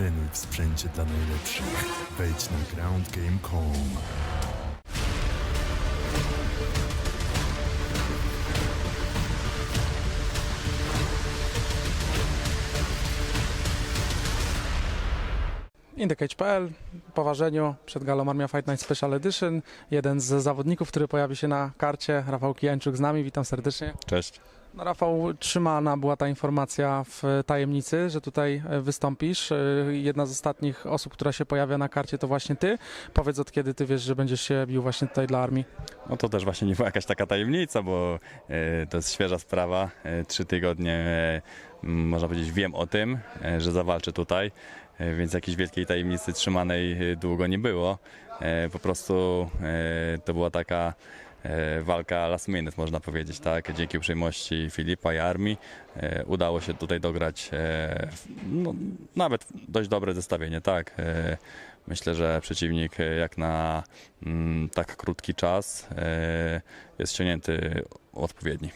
Trenuj w sprzęcie dla najlepszych. Wejdź na groundgame.com. Indicate.pl, poważeniu przed galą Armia Fight Night Special Edition. Jeden z zawodników, który pojawi się na karcie, Rafał Kijańczuk z nami, witam serdecznie. Cześć. No, Rafał, trzymana była ta informacja w tajemnicy, że tutaj e, wystąpisz. E, Jedna z ostatnich osób, która się pojawia na karcie to właśnie ty. Powiedz od kiedy ty wiesz, że będziesz się bił właśnie tutaj dla armii. No to też właśnie nie była jakaś taka tajemnica, bo e, to jest świeża sprawa. Trzy tygodnie, można powiedzieć, wiem o tym, że zawalczę tutaj, więc jakiejś wielkiej tajemnicy trzymanej długo nie było. Po prostu to była taka walka last minute, można powiedzieć, tak? Dzięki uprzejmości Filipa i armii e, udało się tutaj dograć e, no, nawet dość dobre zestawienie, tak? E, Myślę, że przeciwnik e, jak na mm, tak krótki czas e, jest ściągnięty odpowiedni.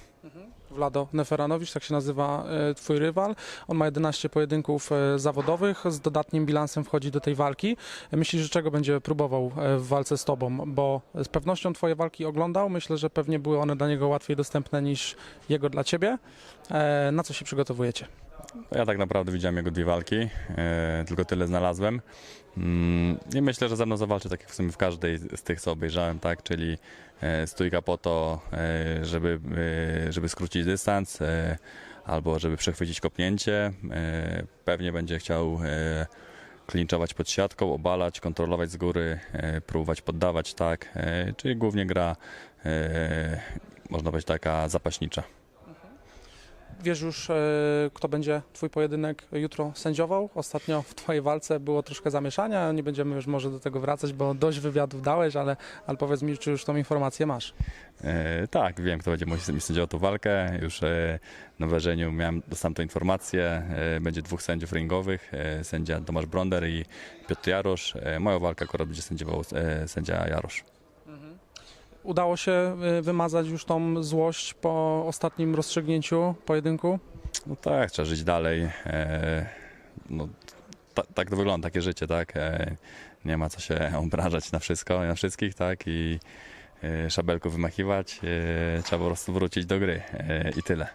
Vlado Neferanowicz, tak się nazywa e, twój rywal. On ma 11 pojedynków e, zawodowych, z dodatnim bilansem wchodzi do tej walki. Myślisz, że czego będzie próbował e, w walce z tobą? Bo z pewnością twoje walki oglądał. Myślę, że pewnie były one dla niego łatwiej dostępne niż jego dla ciebie. Na co się przygotowujecie? Ja tak naprawdę widziałem jego dwie walki, e, tylko tyle znalazłem. Mm, I myślę, że ze mną zawalczy tak jak w sumie w każdej z tych, co obejrzałem, tak? Czyli e, stójka po to, e, żeby, żeby skrócić dystans, albo żeby przechwycić kopnięcie. Pewnie będzie chciał e, klinczować pod siatką, obalać, kontrolować z góry, próbować poddawać, tak? Czyli głównie gra, można powiedzieć, taka zapaśnicza. Wiesz już, e, kto będzie twój pojedynek jutro sędziował? Ostatnio w twojej walce było troszkę zamieszania. Nie będziemy już może do tego wracać, bo dość wywiadów dałeś, ale, ale powiedz mi, czy już tą informację masz? E, tak, wiem, kto będzie mi sędziował tą walkę. Już e, na wrażeniu miałem, dostałem tą informację. E, będzie dwóch sędziów ringowych, e, sędzia Tomasz Bronder i Piotr Jarosz. E, moją walkę akurat będzie sędziował sędzia Jarosz. Udało się y, wymazać już tą złość po ostatnim rozstrzygnięciu pojedynku? No tak, trzeba żyć dalej. E, no, ta, tak to wygląda, takie życie, tak? E, nie ma co się obrażać na wszystko i na wszystkich, tak? I e, szabelką wymachiwać. E, trzeba po prostu wrócić do gry e, i tyle.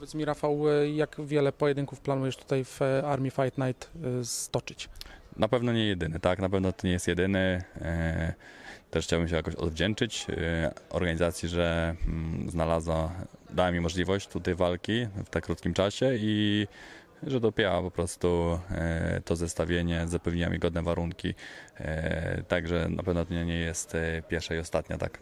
Powiedz mi, Rafał, y, jak wiele pojedynków planujesz tutaj w e, Army Fight Night y, stoczyć? Na pewno nie jedyny, tak? Na pewno to nie jest jedyny. E, Też chciałbym się jakoś odwdzięczyć e, organizacji, że mm, znalazła, dała mi możliwość tutaj walki w tak krótkim czasie i że dopięła po prostu e, to zestawienie, zapewniła mi godne warunki. Także na pewno to nie- jest pierwsza i ostatnia, tak?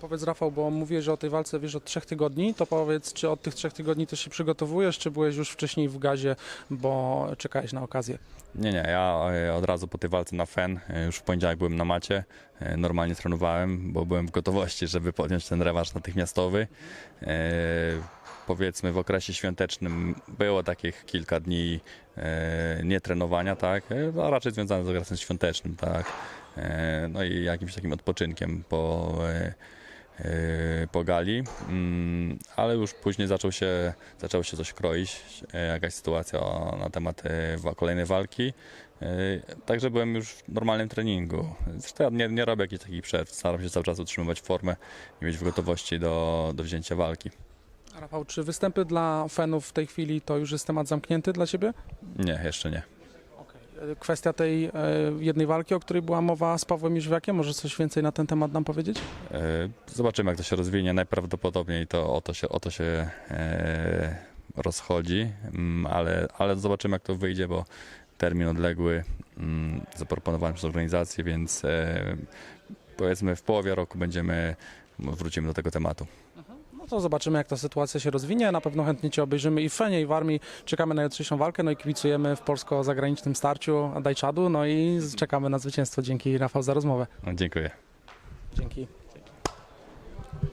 Powiedz, Rafał, bo mówię, że o tej walce wiesz od trzech tygodni, to powiedz, czy od tych trzech tygodni też się przygotowujesz, czy byłeś już wcześniej w gazie, bo czekałeś na okazję? Nie, nie, ja e, od razu po tej walce na FEN, e, już w poniedziałek byłem na macie, e, normalnie trenowałem, bo byłem w gotowości, żeby podjąć ten rewanż natychmiastowy. Powiedzmy w okresie świątecznym było takich kilka dni e, nietrenowania, tak, a raczej związane z okresem świątecznym, tak, no i jakimś takim odpoczynkiem po, e, e, po gali, mm, ale już później zaczął się, zaczęło się coś kroić, e, jakaś sytuacja na temat e, kolejnej walki. E, Także byłem już w normalnym treningu. Zresztą ja nie, nie robię jakichś takich przerw, staram się cały czas utrzymywać formę i mieć w gotowości do, do wzięcia walki. Rafał, czy występy dla fanów w tej chwili to już jest temat zamknięty dla ciebie? Nie, jeszcze nie. Kwestia tej e, jednej walki, o której była mowa z Pawłem Jóźwiakiem, może coś więcej na ten temat nam powiedzieć? E, Zobaczymy, jak to się rozwinie. Najprawdopodobniej to o to się, o to się e, rozchodzi, mm, ale, ale zobaczymy, jak to wyjdzie, bo termin odległy mm, zaproponowany przez organizację, więc powiedzmy w połowie roku będziemy, wrócimy do tego tematu. To zobaczymy, jak ta sytuacja się rozwinie. Na pewno chętnie Cię obejrzymy i w Fenie, i w Armii. Czekamy na jutrzejszą walkę, no i kibicujemy w polsko-zagranicznym starciu Dajczadu, no i czekamy na zwycięstwo. Dzięki Rafał za rozmowę. No, dziękuję. Dzięki.